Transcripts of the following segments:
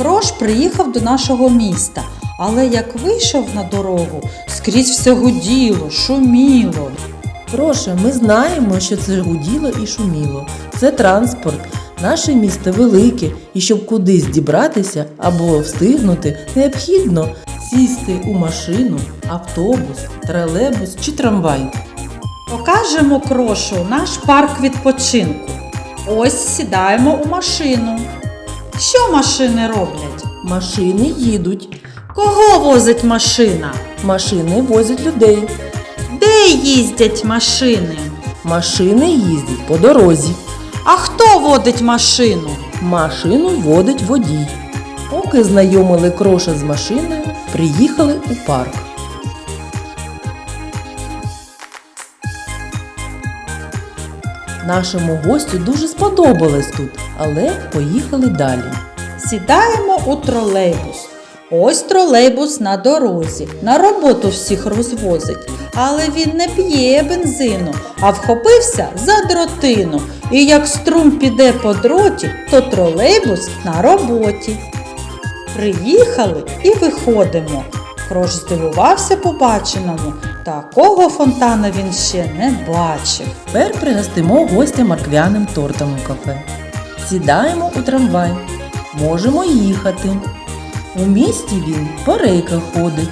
Крош приїхав до нашого міста, але як вийшов на дорогу, скрізь все гуділо, шуміло. Прошу, ми знаємо, що це гуділо і шуміло. Це транспорт. Наше місто велике, і щоб кудись дібратися або встигнути, необхідно сісти у машину, автобус, тролейбус чи трамвай. Покажемо крошу наш парк відпочинку. Ось сідаємо у машину. Що машини роблять? Машини їдуть, Кого возить машина? машини возять людей, Де їздять машини? машини їздять по дорозі, А хто водить машину? машину водить водій. Поки знайомили кроша з машиною, приїхали у парк. Нашому гостю дуже сподобалось тут, але поїхали далі. Сідаємо у тролейбус. Ось тролейбус на дорозі. На роботу всіх розвозить. Але він не п'є бензину, а вхопився за дротину. І як струм піде по дроті, то тролейбус на роботі. Приїхали і виходимо. Крош здивувався побаченому. Такого фонтана він ще не бачив. Тепер пригостимо гостя морквяним тортом у кафе. Сідаємо у трамвай. Можемо їхати. У місті він по рейках ходить.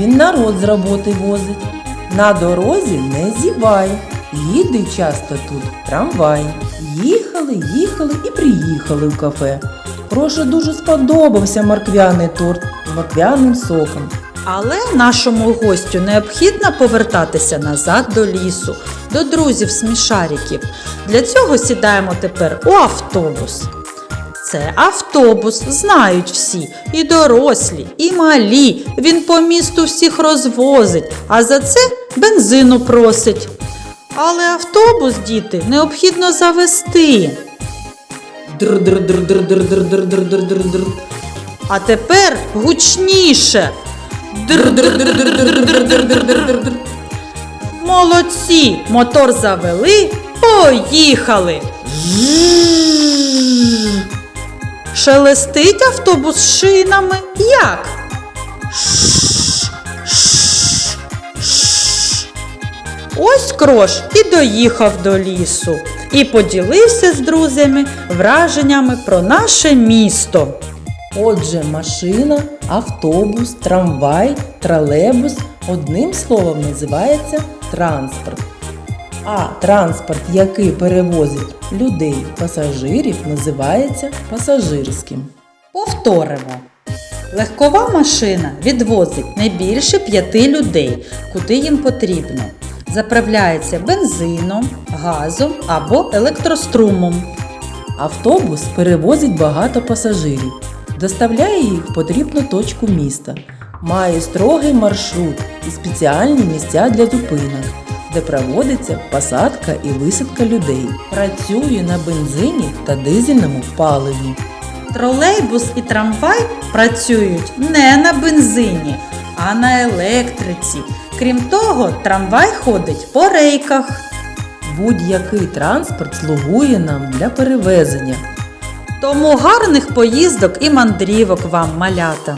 Він народ з роботи возить. На дорозі не зівай. Їде часто тут трамвай. Їхали, їхали і приїхали в кафе. Прошу дуже сподобався морквяний торт з морквяним соком. Але нашому гостю необхідно повертатися назад до лісу, до друзів смішариків. Для цього сідаємо тепер у автобус. Це автобус, знають всі, і дорослі, і малі. Він по місту всіх розвозить, а за це бензину просить. Але автобус, діти, необхідно завести. Др-др-др-др-др-др-др-др-др-др. А тепер гучніше. Молодці! Мотор завели. Поїхали! Шелестить автобус з шинами як? Ось крош і доїхав до лісу і поділився з друзями враженнями про наше місто. Отже, машина, автобус, трамвай, тролейбус одним словом називається транспорт. А транспорт, який перевозить людей, пасажирів, називається пасажирським. Повторимо. Легкова машина відвозить не більше п'яти людей, куди їм потрібно. Заправляється бензином, газом або електрострумом. Автобус перевозить багато пасажирів, доставляє їх в потрібну точку міста, має строгий маршрут і спеціальні місця для зупинок, де проводиться посадка і висадка людей. Працює на бензині та дизельному паливі. Тролейбус і трамвай працюють не на бензині, а на електриці. Крім того, трамвай ходить по рейках. Будь-який транспорт слугує нам для перевезення. Тому гарних поїздок і мандрівок вам, малята!